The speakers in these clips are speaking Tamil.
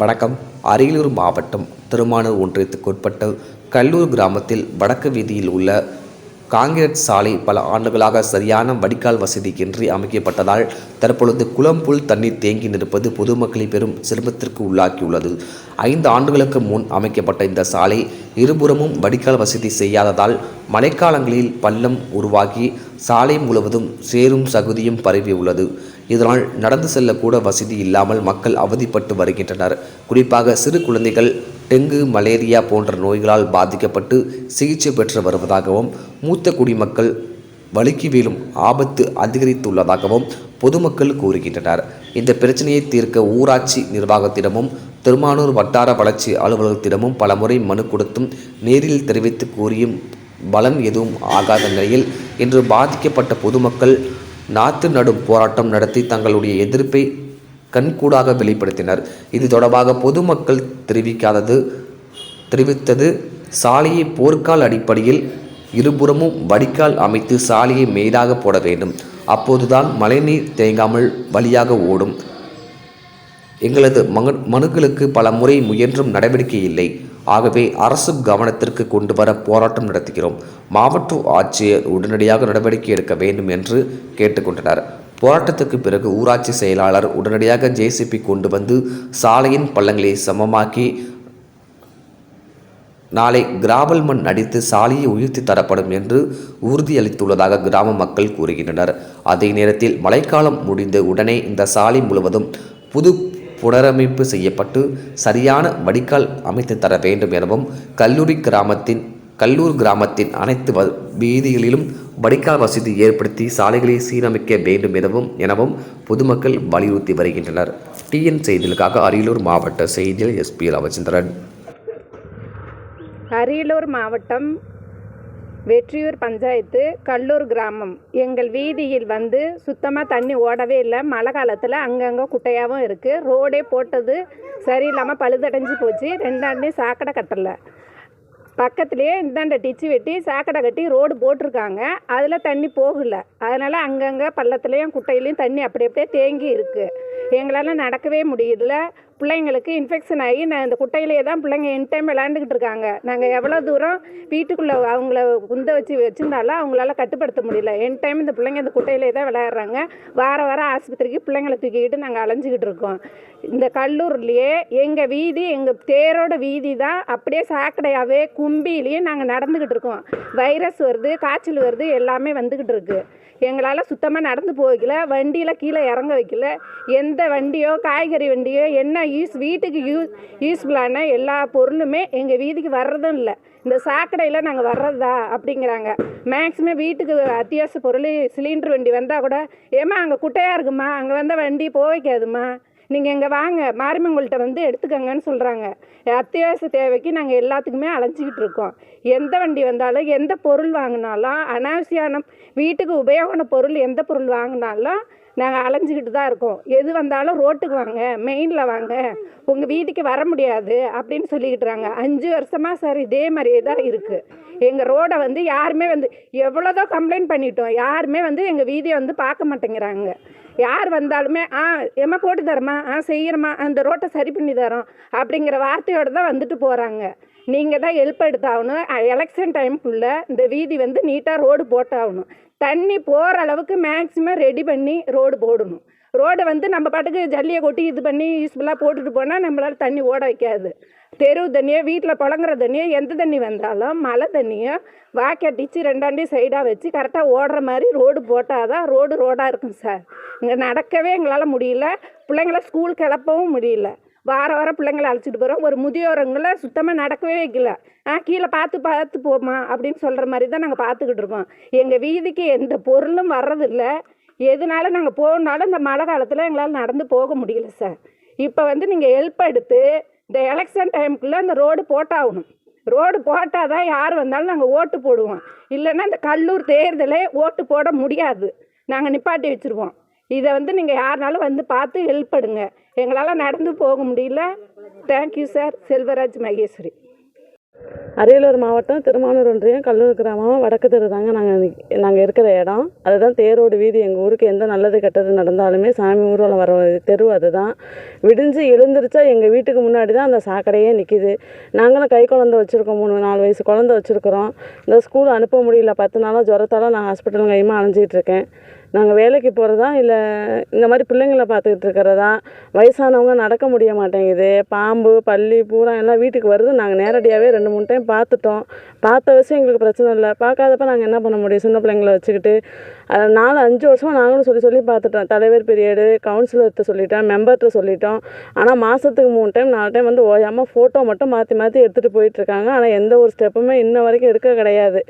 வணக்கம் அரியலூர் மாவட்டம் திருமானூர் ஒன்றியத்துக்குட்பட்ட கல்லூர் கிராமத்தில் வடக்கு வீதியில் உள்ள காங்கிரட் சாலை பல ஆண்டுகளாக சரியான வடிகால் வசதி அமைக்கப்பட்டதால் தற்பொழுது குளம் புல் தண்ணீர் தேங்கி நிற்பது பொதுமக்களை பெரும் சிரமத்திற்கு உள்ளாக்கியுள்ளது. ஐந்து ஆண்டுகளுக்கு முன் அமைக்கப்பட்ட இந்த சாலை இருபுறமும் வடிகால் வசதி செய்யாததால் மழைக்காலங்களில் பள்ளம் உருவாகி சாலை முழுவதும் சேரும் சகுதியும் பரவியுள்ளது. இதனால் நடந்து செல்லக்கூட வசதி இல்லாமல் மக்கள் அவதிப்பட்டு வருகின்றனர். குறிப்பாக சிறு குழந்தைகள் டெங்கு மலேரியா போன்ற நோய்களால் பாதிக்கப்பட்டு சிகிச்சை பெற்று வருவதாகவும் மூத்த குடிமக்கள் வழுக்கி வீழும் ஆபத்து அதிகரித்துள்ளதாகவும் பொதுமக்கள் கூறுகின்றனர். இந்த பிரச்சனையை தீர்க்க ஊராட்சி நிர்வாகத்திடமும் திருமானூர் வட்டார வளர்ச்சி அலுவலகத்திடமும் பலமுறை மனு கொடுத்தும் நேரில் தெரிவித்து கூறியும் பலம் எதுவும் ஆகாத நிலையில் இன்று பாதிக்கப்பட்ட பொதுமக்கள் நாற்று நடும் போராட்டம் நடத்தி தங்களுடைய எதிர்ப்பை கண்கூடாக வெளிப்படுத்தினர். இது தொடர்பாக பொதுமக்கள் தெரிவிக்காதது தெரிவித்தது சாலையை போர்க்கால் அடிப்படையில் இருபுறமும் வடிகால் அமைத்து சாலையை மேடாக போட வேண்டும். அப்போதுதான் மழைநீர் தேங்காமல் வழியாக ஓடும். எங்களது மக மனுக்களுக்கு பல முறை முயன்றும் நடவடிக்கை இல்லை. ஆகவே அரசு கவனத்திற்கு கொண்டு வர போராட்டம் நடத்துகிறோம். மாவட்ட ஆட்சியர் உடனடியாக நடவடிக்கை எடுக்க வேண்டும் என்று கேட்டுக்கொண்டனர். போராட்டத்துக்கு பிறகு ஊராட்சி செயலாளர் உடனடியாக ஜேசிபி கொண்டு வந்து சாலையின் பள்ளங்களை சமமாக்கி நாளை கிராவல் மண் அடித்து சாலையை உயர்த்தி தரப்படும் என்று உறுதியளித்துள்ளதாக கிராம மக்கள் கூறுகின்றனர். அதே நேரத்தில் மழைக்காலம் முடிந்த உடனே இந்த சாலை முழுவதும் புது புனரமைப்பு செய்யப்பட்டு சரியான வடிகால் அமைத்து தர வேண்டும் எனவும் கல்லூரி கிராமத்தின் கல்லூர் கிராமத்தின் அனைத்து வ வீதிகளிலும் வடிகால் வசதி ஏற்படுத்தி சாலைகளை சீரமைக்க வேண்டும் எனவும் எனவும் பொதுமக்கள் வலியுறுத்தி வருகின்றனர். டிஎன் செய்திகளுக்காக அரியலூர் மாவட்ட செய்தியில் எஸ்பி ரவிச்சந்திரன் அரியலூர் மாவட்டம் வெற்றியூர் பஞ்சாயத்து கல்லூர் கிராமம். எங்கள் வீதியில் வந்து சுத்தமாக தண்ணி ஓடவே இல்லை. மழை காலத்தில் அங்கங்கே குட்டையாகவும் இருக்குது ரோடே போட்டது சரியில்லாமல் பழுதடைஞ்சு போச்சு. ரெண்டாண்டையும் சாக்கடை கட்டலை. பக்கத்துலேயே இந்தாண்ட டிச்சு வெட்டி சாக்கடை கட்டி ரோடு போட்டிருக்காங்க. அதில் தண்ணி போகல. அதனால் அங்கங்கே பள்ளத்துலேயும் குட்டையிலையும் தண்ணி அப்படி அப்படியே தேங்கி இருக்குது எங்களால் நடக்கவே முடியல. பிள்ளைங்களுக்கு இன்ஃபெக்ஷன் ஆகி நான் இந்த குட்டையிலேயே தான் பிள்ளைங்க என் டைம் விளையாண்டுக்கிட்டு இருக்காங்க. நாங்கள் எவ்வளோ தூரம் வீட்டுக்குள்ளே அவங்கள குந்த வச்சு வச்சுருந்தாலும் அவங்களால கட்டுப்படுத்த முடியல. என் டைம் இந்த பிள்ளைங்க இந்த குட்டையிலே தான் விளையாடுறாங்க. வார வாரம் ஆஸ்பத்திரிக்கு பிள்ளைங்களை தூக்கிக்கிட்டு நாங்கள் அலைஞ்சிக்கிட்டு இருக்கோம். இந்த கல்லூர்லேயே எங்கள் வீதி எங்கள் தேரோட வீதி தான் அப்படியே சாக்கடையாகவே கும்பிலேயே நாங்கள் நடந்துக்கிட்டு இருக்கோம். வைரஸ் வருது காய்ச்சல் வருது எல்லாமே வந்துக்கிட்டு இருக்குது எங்களால் சுத்தமாக நடந்து போகல வண்டியில் கீழே இறங்க வைக்கல. எந்த வண்டியோ காய்கறி வண்டியோ என்ன யூஸ் வீட்டுக்கு யூஸ் யூஸ்ஃபுல்லான எல்லா பொருளுமே எங்கள் வீதிக்கு வர்றதும் இல்லை. இந்த சாக்கடையில் நாங்கள் வர்றதா? அப்படிங்கிறாங்க. மேக்ஸிமம் வீட்டுக்கு அத்தியாவசிய பொருள் சிலிண்டர் வண்டி வந்தால் கூட ஏம்மா அங்கே குட்டையாக இருக்குமா? அங்கே வந்தால் வண்டி போக நீங்கள் இங்கே வாங்க. மாரியம்மங்கள்கிட்ட வந்து எடுத்துக்கங்கன்னு சொல்கிறாங்க அத்தியாவசிய தேவைக்கு நாங்கள் எல்லாத்துக்குமே அலைஞ்சிக்கிட்டு இருக்கோம். எந்த வண்டி வந்தாலும் எந்த பொருள் வாங்கினாலும் அனாவசியான வீட்டுக்கு உபயோகமான பொருள் எந்த பொருள் வாங்கினாலும் நாங்கள் அலைஞ்சிக்கிட்டு தான் இருக்கோம். எது வந்தாலும் ரோட்டுக்கு வாங்க மெயினில் வாங்க. உங்கள் வீட்டுக்கு வர முடியாது அப்படின்னு சொல்லிக்கிட்டுறாங்க அஞ்சு வருஷமாக சார் இதே மாதிரியே தான் இருக்குது எங்கள் ரோடை வந்து யாருமே வந்து எவ்வளோதோ கம்ப்ளைண்ட் பண்ணிட்டோம். யாருமே வந்து எங்கள் வீதியை வந்து பார்க்க மாட்டேங்கிறாங்க. யார் வந்தாலுமே ஆ எம்மா போட்டு தரமா ஆ செய்கிறோமா அந்த ரோட்டை சரி பண்ணி தரோம். அப்படிங்கிற வார்த்தையோடு தான் வந்துட்டு போகிறாங்க நீங்கள் தான் ஹெல்ப் எடுத்தாகணும். எலெக்ஷன் டைமுக்குள்ளே இந்த வீதி வந்து நீட்டாக ரோடு போட்டாகணும். தண்ணி போகிற அளவுக்கு மேக்ஸிமம் ரெடி பண்ணி ரோடு போடணும். ரோடை வந்து நம்ம பாட்டுக்கு ஜல்லியை கொட்டி இது பண்ணி யூஸ்ஃபுல்லாக போட்டுட்டு போனால் நம்மளால் தண்ணி ஓட வைக்காது. தெரு தண்ணியோ வீட்டில் புழங்குற தண்ணியோ எந்த தண்ணி வந்தாலும் மழை தண்ணியோ வாக்கை ரெண்டாண்டி சைடாக வச்சு கரெக்டாக ஓடுற மாதிரி ரோடு போட்டால் தான் ரோடு ரோடாக இருக்கும் சார் இங்கே நடக்கவே எங்களால் முடியல. பிள்ளைங்கள ஸ்கூல் கிளப்பவும் முடியல. வார வாரம் பிள்ளைங்களை அழைச்சிட்டு போகிறோம் ஒரு முதியோரங்களை சுத்தமாக நடக்கவே வைக்கல. ஆ கீழே பார்த்து பார்த்து போமா அப்படின்னு சொல்கிற மாதிரி தான் நாங்கள் பார்த்துக்கிட்டு இருக்கோம். எங்கள் வீதிக்கு எந்த பொருளும் வர்றதில்லை. எதுனால நாங்கள் போகணுனாலும் இந்த மழை காலத்தில் எங்களால் நடந்து போக முடியல சார் இப்போ வந்து நீங்கள் ஹெல்ப் எடுத்து இந்த எலெக்ஷன் டைமுக்குள்ளே அந்த ரோடு போட்டாகணும். ரோடு போட்டால் தான் யார் வந்தாலும் நாங்கள் ஓட்டு போடுவோம். இல்லைன்னா இந்த கல்லூர் தேர்தலே ஓட்டு போட முடியாது. நாங்கள் நிப்பாட்டி வச்சுருவோம். இதை வந்து நீங்கள் யாருனாலும் வந்து பார்த்து ஹெல்ப் பண்ணுங்க எங்களால் நடந்து போக முடியல. Thank you sir Selvaraj Maheswari. Ariyalur மாவட்டம் திருமானூர் ஒன்றியம் கல்லூர் கிராமம் வடக்கு தெரு தாங்க நாங்கள் நாங்கள் இருக்கிற இடம். அதுதான் தேரோடு வீதி எங்கள் ஊருக்கு எந்த நல்லது கெட்டது நடந்தாலுமே சாமி ஊர்வலம் வர தெரு அதுதான். விடிஞ்சு எழுந்திரிச்சா எங்கள் வீட்டுக்கு முன்னாடி தான் அந்த சாக்கடையே நிற்கிது நாங்களும் கை குழந்த வச்சுருக்கோம் மூணு நாலு வயசு குழந்த வச்சுருக்குறோம். இந்த ஸ்கூல் அனுப்ப முடியல பத்து நாளாக ஜுரத்தால் நான் ஹாஸ்பிட்டல் கையுமா அலைஞ்சிட்டு இருக்கேன். நாங்கள் வேலைக்கு போகிறதா இல்லை இந்த மாதிரி பிள்ளைங்கள பார்த்துக்கிட்டு இருக்கிறதா? வயசானவங்க நடக்க முடிய மாட்டேங்குது. பாம்பு பள்ளி பூரா எல்லாம் வீட்டுக்கு வருது. நாங்கள் நேரடியாகவே ரெண்டு மூணு டைம் பார்த்துட்டோம். பார்த்த வருஷம் எங்களுக்கு பிரச்சனை இல்லை. பார்க்காதப்ப நாங்கள் என்ன பண்ண முடியும்? சின்ன பிள்ளைங்கள வச்சுக்கிட்டு. நாலு அஞ்சு வருஷமாக நாங்களும் சொல்லி சொல்லி பார்த்துட்டோம். தலைவர் பீரியடு கவுன்சிலர்கிட்ட சொல்லிட்டோம் மெம்பர்கிட்ட சொல்லிட்டோம். ஆனால் மாதத்துக்கு மூணு டைம் நாலு டைம் வந்து ஓயாமல் ஃபோட்டோ மட்டும் மாற்றி மாற்றி எடுத்துகிட்டு போயிட்டுருக்காங்க ஆனால் எந்த ஒரு ஸ்டெப்புமே இன்ன வரைக்கும் எடுக்க கிடையாது.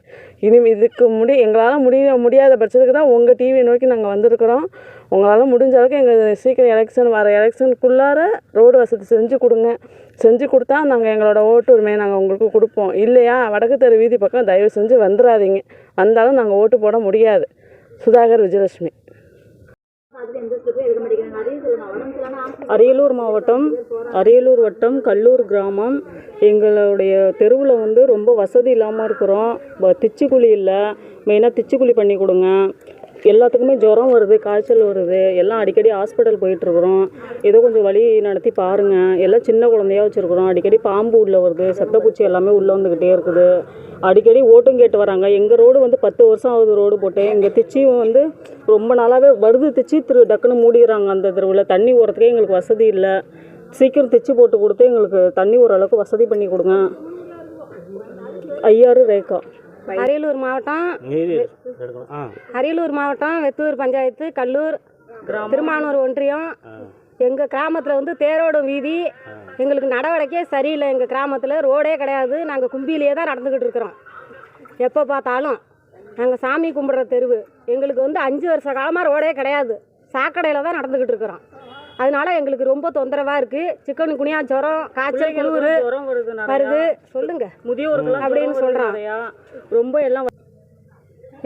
இனி இதுக்கு முடி எங்களால் முடிய முடியாத பட்சத்துக்கு தான் உங்கள் டிவியை நோக்கி நாங்கள் வந்திருக்கிறோம். உங்களால் முடிஞ்ச அளவுக்கு எங்கள் சீக்கிரம் எலெக்ஷன் வர எலெக்ஷனுக்குள்ளார ரோடு வசதி செஞ்சு கொடுங்க. செஞ்சு கொடுத்தா நாங்கள் எங்களோட ஓட்டுரிமையை நாங்கள் உங்களுக்கு கொடுப்போம். இல்லையா? வடக்கு தெரு வீதி பக்கம் தயவு செஞ்சு வந்துடாதீங்க வந்தாலும் நாங்கள் ஓட்டு போட முடியாது. சுதாகர் விஜயலட்சுமி. அரியலூர் மாவட்டம் அரியலூர் வட்டம் கல்லூர் கிராமம். எங்களுடைய தெருவில் வந்து ரொம்ப வசதி இல்லாமல் இருக்கிறோம். திச்சுக்குழி இல்லை. மெயினாக திச்சுக்குழி பண்ணி கொடுங்க. எல்லாத்துக்குமே ஜுரம் வருது காய்ச்சல் வருது. எல்லாம் அடிக்கடி ஹாஸ்பிட்டல் போயிட்டுருக்குறோம். ஏதோ கொஞ்சம் வழி நடத்தி பாருங்கள் எல்லாம் சின்ன குழந்தையா வச்சுருக்குறோம். அடிக்கடி பாம்பு உள்ளே வருது சட்டப்பூச்சி எல்லாமே உள்ளே வந்துக்கிட்டே இருக்குது. அடிக்கடி ஓட்டும் கேட்டு வராங்க. எங்கள் ரோடு வந்து பத்து வருஷம் ஆகுது ரோடு போட்டு. எங்கள் திச்சியும் வந்து ரொம்ப நாளாகவே வருது திச்சி திரு டக்குன்னு மூடிடுறாங்க அந்த தெருவில். தண்ணி ஓரத்துக்கே எங்களுக்கு வசதி இல்லை. சீக்கிரம் திச்சு போட்டு கொடுத்து எங்களுக்கு தண்ணி ஓரளவுக்கு வசதி பண்ணி கொடுங்க. ஐயாறு ரேகா. அரியலூர் மாவட்டம் அரியலூர் மாவட்டம் வெத்தூர் பஞ்சாயத்து கல்லூர் திருமானூர் ஒன்றியம். எங்கள் கிராமத்தில் வந்து தேரோடும் வீதி. எங்களுக்கு நடவடிக்கையே சரியில்லை. எங்கள் கிராமத்தில் ரோடே கிடையாது. நாங்கள் கும்பியிலே தான் நடந்துக்கிட்டு இருக்கிறோம். எப்போ பார்த்தாலும். நாங்கள் சாமி கும்பிட்ற தெருவு. எங்களுக்கு வந்து அஞ்சு வருஷ காலமாக ரோடே கிடையாது. சாக்கடையில் தான் நடந்துக்கிட்டு இருக்கிறோம். அதனால எங்களுக்கு ரொம்ப தொந்தரவாக இருக்குது சிக்கன் குனியா ஜுரம் காய்ச்சல் குளிர் வருது சொல்லுங்கள் முதியோருக்கெல்லாம் அப்படின்னு. நிறையா. ரொம்ப எல்லாம்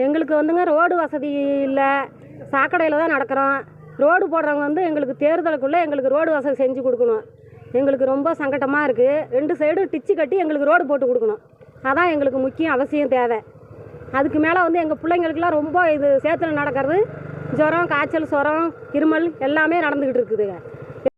எங்களுக்கு வந்துங்க ரோடு வசதி இல்லை. சாக்கடையில் தான் நடக்கிறோம். ரோடு போடுறவங்க வந்து எங்களுக்கு தேர்தலுக்குள்ளே எங்களுக்கு ரோடு வசதி செஞ்சு கொடுக்கணும். எங்களுக்கு ரொம்ப சங்கட்டமாக இருக்குது ரெண்டு சைடும் டிச்சு கட்டி எங்களுக்கு ரோடு போட்டு கொடுக்கணும். அதான் எங்களுக்கு முக்கியம் அவசியம் தேவை. அதுக்கு மேலே வந்து எங்கள் பிள்ளைங்களுக்குலாம் ரொம்ப இது சேத்துல நடக்கிறது ஜுரம் காய்ச்சல் சுரம் இருமல் எல்லாமே நடந்துக்கிட்டு இருக்குதுங்க.